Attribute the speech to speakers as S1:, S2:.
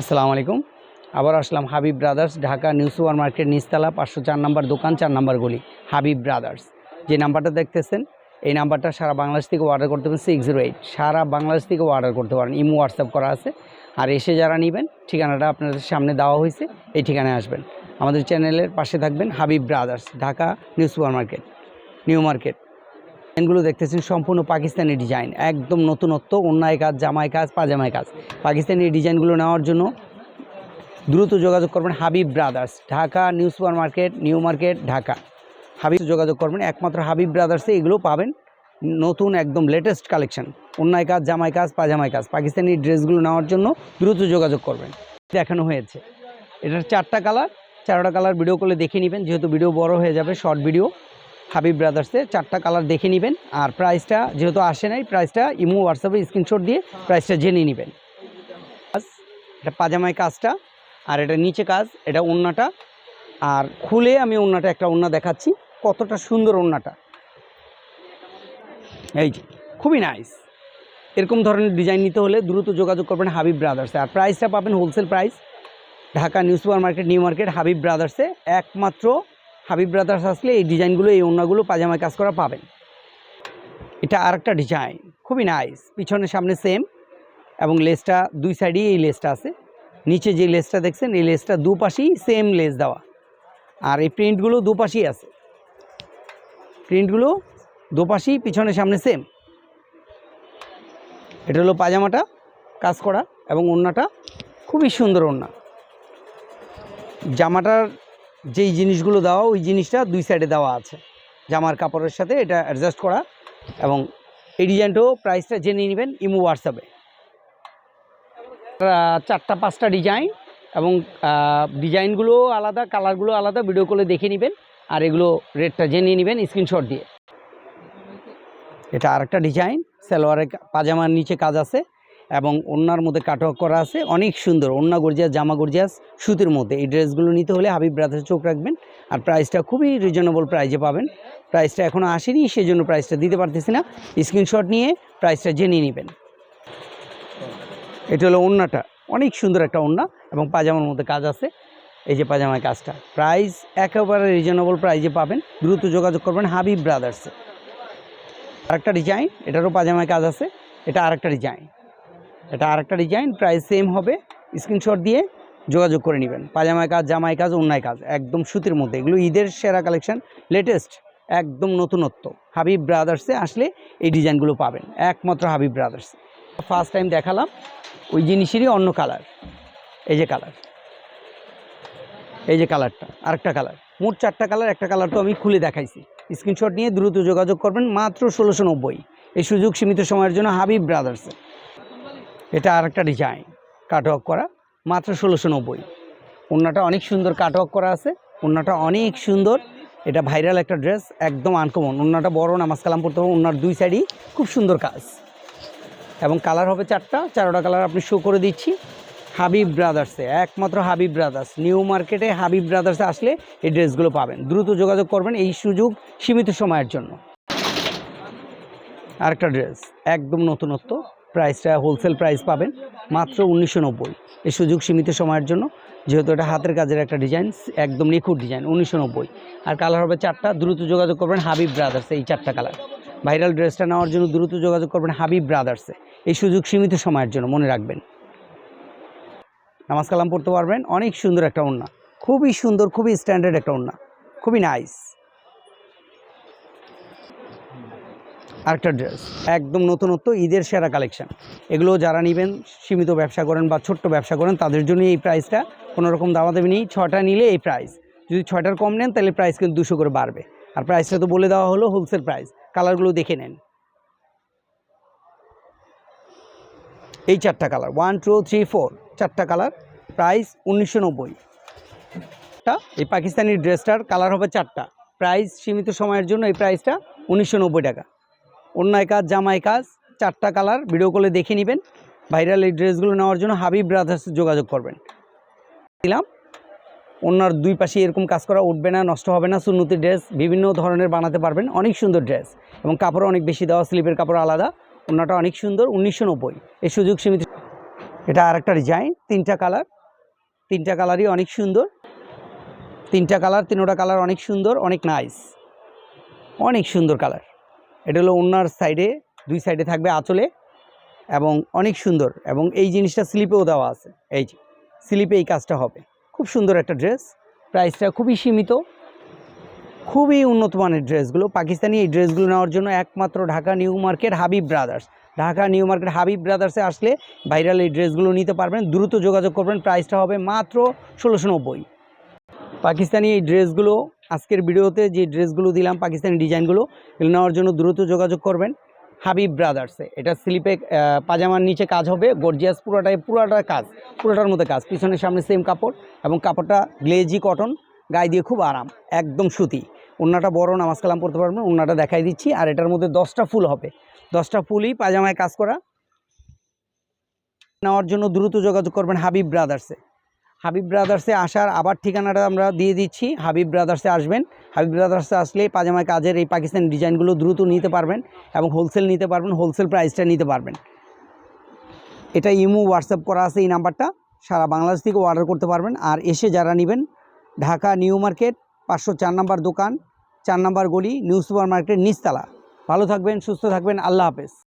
S1: আসসালামু আলাইকুম। আবার আসলাম Habib Brothers, Dhaka New Super Market নিচতলা, পাঁচশো চার নাম্বার দোকান, চার নাম্বার গলি, হাবিব ব্রাদার্স। যে নাম্বারটা দেখতেছেন, এই নাম্বারটা সারা বাংলাদেশ থেকে অর্ডার করতে পারেন সিক্স জিরো এইট সারা বাংলাদেশ থেকে অর্ডার করতে পারেন। ইমো হোয়াটসঅ্যাপ করা আছে। আর এসে যারা নেবেন, ঠিকানাটা আপনাদের সামনে দেওয়া হয়েছে, এই ঠিকানায় আসবেন। আমাদের চ্যানেলের পাশে থাকবেন Habib Brothers, Dhaka New Super Market, New Market. ডিজাইনগুলো দেখতেছেন, সম্পূর্ণ পাকিস্তানি ডিজাইন। একদম নতুনত্ব অন্যায় কাজ, জামাই কাজ, পাজামাই কাজ। পাকিস্তানি ডিজাইনগুলো নেওয়ার জন্য দ্রুত যোগাযোগ করবেন Habib Brothers, Dhaka New Super Market New Market, Dhaka. Habib যোগাযোগ করবেন, একমাত্র হাবিব ব্রাদার্সে এগুলো পাবেন। নতুন একদম লেটেস্ট কালেকশন অন্যায় কাজ, জামাই কাজ, পাজামাই কাজ। পাকিস্তানি ড্রেসগুলো নেওয়ার জন্য দ্রুত যোগাযোগ করবেন। দেখানো হয়েছে। এটার চারটা কালার চারটা কালার ভিডিও করলে দেখে নেবেন। যেহেতু ভিডিও বড় হয়ে যাবে শর্ট ভিডিও হাবিব ব্রাদার্সে চারটা কালার দেখে নেবেন। আর প্রাইসটা যেহেতু আসে নাই, প্রাইসটা ইমো হোয়াটসঅ্যাপে স্ক্রিনশট দিয়ে প্রাইসটা জেনে নেবেন। এটা পাজামায় কাজটা, আর এটা নিচে কাজ, এটা ওন্নাটা। আর খুলে আমি ওন্নাটা, একটা ওন্না দেখাচ্ছি, কতটা সুন্দর ওন্নাটা। এই যে, খুবই নাইস এরকম ধরনের ডিজাইন নিতে হলে দ্রুত যোগাযোগ করবেন হাবিব ব্রাদার্সে আর প্রাইসটা পাবেন wholesale price Dhaka New Super Market New Market Habib ব্রাদার্সে একমাত্র হাবিব ব্রাদার্স আসলে এই ডিজাইনগুলো, এই ওন্নাগুলো পাজামায় কাজ করা পাবেন। এটা আরেকটা ডিজাইন খুবই নাইস পিছনে সামনে সেম এবং লেসটা দুই সাইডেই এই লেসটা আছে। নিচে যে লেসটা দেখছেন, এই লেসটা দুপাশেই সেম লেস দেওয়া। আর এই প্রিন্টগুলো দুপাশেই আছে। প্রিন্টগুলো দুপাশেই, পিছনে সামনে সেম এটা হলো পাজামাটা কাজ করা এবং ওড়নাটা। খুবই সুন্দর ওড়না। জামাটার যেই জিনিসগুলো দেওয়া, ওই জিনিসটা দুই সাইডে দেওয়া আছে। জামার কাপড়ের সাথে এটা অ্যাডজাস্ট করা এবং এই ডিজাইনটাও প্রাইসটা জেনে নেবেন ইমো হোয়াটসঅ্যাপে। চারটা, পাঁচটা ডিজাইন এবং ডিজাইনগুলো আলাদা কালারগুলো আলাদা ভিডিও কলে দেখে নেবেন আর এগুলো রেটটা জেনে নেবেন স্ক্রিনশট দিয়ে। এটা আরেকটা ডিজাইন সালোয়ারের পাজামার নিচে কাজ আছে। এবং ওড়নার মধ্যে কাটওয়ার্ক করা আছে। অনেক সুন্দর। ওড়না গর্জিয়াস, জামা গর্জিয়াস, সুতির মধ্যে। এই ড্রেসগুলো নিতে হলে হাবিব ব্রাদার্স চোখ রাখবেন। আর প্রাইসটা খুবই রিজনেবল প্রাইজে পাবেন। প্রাইসটা এখনও আসেনি সেই জন্য প্রাইসটা দিতে পারতেছি না। স্ক্রিনশট নিয়ে প্রাইসটা জেনে নেবেন। এটা হলো ওড়নাটা অনেক সুন্দর একটা ওড়না এবং পাজামার মধ্যে কাজ আছে। এই যে পাজামার কাজটা। প্রাইস একেবারে রিজনেবল প্রাইজে পাবেন। দ্রুত যোগাযোগ করবেন হাবিব ব্রাদার্সে আরেকটা ডিজাইন এটারও পাজামায় কাজ আছে। এটা আরেকটা ডিজাইন এটা আরেকটা ডিজাইন প্রাইস সেম হবে। স্ক্রিনশট দিয়ে যোগাযোগ করে নেবেন। পাজামায় কাজ জামাই কাজ, অন্যায় কাজ, একদম সুতির মধ্যে। এগুলো ঈদের সেরা কালেকশন লেটেস্ট একদম নতুনত্ব। হাবিব ব্রাদার্সে আসলে এই ডিজাইনগুলো পাবেন। একমাত্র হাবিব ব্রাদার্স ফার্স্ট টাইম দেখালাম, ওই জিনিসেরই অন্য কালার এই যে কালার এই যে কালারটা আরেকটা কালার মোট চারটা কালার একটা কালার তো আমি খুলে দেখাইছি। স্ক্রিনশট নিয়ে দ্রুত যোগাযোগ করবেন, মাত্র ষোলোশো নব্বই। এই সুযোগ সীমিত সময়ের জন্য হাবিব ব্রাদার্সে এটা আর একটা ডিজাইন কাটওয়ার্ক করা, মাত্র ষোলোশো নব্বই। ওড়নাটা অনেক সুন্দর কাটওয়ার্ক করা আছে, ওড়নাটা অনেক সুন্দর। এটা ভাইরাল একটা ড্রেস একদম আনকমন ওড়নাটা বড় নামাজ কালাম পড়তে হবে, ওড়নার দুই সাইডই খুব সুন্দর কাজ। এবং কালার হবে চারটা, চারোটা কালার আপনি শো করে দিচ্ছি। হাবিব ব্রাদার্সে একমাত্র হাবিব ব্রাদার্স নিউ মার্কেটে হাবিব ব্রাদার্সে আসলে এই ড্রেসগুলো পাবেন। দ্রুত যোগাযোগ করবেন এই সুযোগ সীমিত সময়ের জন্য। আরেকটা ড্রেস একদম নতুনত্ব। প্রাইসটা হোলসেল প্রাইস পাবেন মাত্র উনিশশো নব্বই। এই সুযোগ সীমিত সময়ের জন্য, যেহেতু এটা হাতের কাজের একটা ডিজাইন একদম নিখুঁত ডিজাইন উনিশশো নব্বই। আর কালার হবে চারটা, দ্রুত যোগাযোগ করবেন হাবিব ব্রাদার্সে এই চারটা কালার ভাইরাল ড্রেসটা নেওয়ার জন্য দ্রুত যোগাযোগ করবেন হাবিব ব্রাদার্সে এই সুযোগ সীমিত সময়ের জন্য মনে রাখবেন। নামাজ কালাম পড়তে পারবেন, অনেক সুন্দর একটা ওড়না। খুবই সুন্দর, খুবই স্ট্যান্ডার্ড একটা ওড়না। খুবই নাইস আরেকটা ড্রেস একদম নতুনত্ব, ঈদের সেরা কালেকশান এগুলো যারা নেবেন, সীমিত ব্যবসা করেন বা ছোট্ট ব্যবসা করেন, তাদের জন্য এই প্রাইসটা কোনো রকম দামা দেবে নেই। ছটা নিলে এই প্রাইস যদি ছয়টার কম নেন, তাহলে প্রাইস কিন্তু দুশো করে বাড়বে। আর প্রাইসটা তো বলে দেওয়া হলো হোলসেল প্রাইস কালারগুলো দেখে নেন। এই চারটা colour one two three four চারটা কালার প্রাইস উনিশশো নব্বই। এই পাকিস্তানি ড্রেসটার কালার হবে চারটা। প্রাইস সীমিত সময়ের জন্য এই প্রাইসটা উনিশশো নব্বই টাকা। অন্যায় কাজ, জামাই কাজ, চারটা কালার ভিডিও কলে দেখে নেবেন। ভাইরাল এই ড্রেসগুলো নেওয়ার জন্য হাবিব ব্রাদার্স যোগাযোগ করবেন। দিলাম। অন্যার দুই পাশে এরকম কাজ করা উঠবে না, নষ্ট হবে না। সুন্নতি ড্রেস বিভিন্ন ধরনের বানাতে পারবেন। অনেক সুন্দর ড্রেস এবং কাপড় অনেক বেশি দেওয়া, স্লিপের কাপড় আলাদা। অন্যটা অনেক সুন্দর, উনিশশো নব্বই। এই সুযোগ সীমিত। এটা আর একটা ডিজাইন তিনটা কালার তিনটা কালারই অনেক সুন্দর। তিনটা কালার তিনোটা কালার অনেক সুন্দর, অনেক নাইস অনেক সুন্দর কালার এটা হলো ওনার সাইডে দুই সাইডে থাকবে আঁচলে এবং অনেক সুন্দর এবং এই জিনিসটা স্লিপেও দেওয়া আছে। এই যে স্লিপে এই কাজটা হবে। খুব সুন্দর একটা ড্রেস প্রাইসটা খুবই সীমিত। খুবই উন্নত মানের ড্রেসগুলো পাকিস্তানি এই ড্রেসগুলো নেওয়ার জন্য একমাত্র Dhaka New Market Habib Brothers. Dhaka New Market Habib ব্রাদার্সে আসলে ভাইরাল এই ড্রেসগুলো নিতে পারবেন। দ্রুত যোগাযোগ করবেন। প্রাইসটা হবে মাত্র ষোলোশো নব্বই। পাকিস্তানি এই ড্রেসগুলো আজকের ভিডিওতে যে ড্রেসগুলো দিলাম, পাকিস্তানি ডিজাইনগুলো, এগুলো নেওয়ার জন্য দ্রুত যোগাযোগ করবেন হাবিব ব্রাদার্সে। এটা স্লিপে পাজামার নিচে কাজ হবে, গর্জিয়াস পুরোটাই, পুরোটা কাজ, পুরোটার মধ্যে কাজ। পিছনের সামনে সেম কাপড় এবং কাপড়টা গ্লেজি কটন গায়ে দিয়ে খুব আরাম, একদম সুতি। ওন্নাটা বড়, নামাজ কালাম পড়তে পারবেন ওন্নাটা দেখাই দিচ্ছি। আর এটার মধ্যে দশটা ফুল হবে। দশটা ফুলই পাজামায় কাজ করা। নেওয়ার জন্য দ্রুত যোগাযোগ করবেন হাবিব ব্রাদার্সে। হাবিব ব্রাদার্সে আসার আবার ঠিকানাটা আমরা দিয়ে দিচ্ছি। হাবিব ব্রাদার্সে আসবেন। হাবিব ব্রাদার্সে আসলে পাজামায় কাজের এই পাকিস্তানি ডিজাইনগুলো দ্রুত নিতে পারবেন এবং হোলসেল নিতে পারবেন হোলসেল প্রাইসটা নিতে পারবেন। এটা ইমো হোয়াটসঅ্যাপ করা আছে এই নাম্বারটা। সারা বাংলাদেশ থেকে অর্ডার করতে পারবেন। আর এসে যারা নেবেন, ঢাকা নিউ মার্কেট, পাঁচশো চার নাম্বার দোকান, চার নাম্বার গলি, নিউ সুপার মার্কেট নিচতলা। ভালো থাকবেন, সুস্থ থাকবেন। আল্লাহ হাফেজ।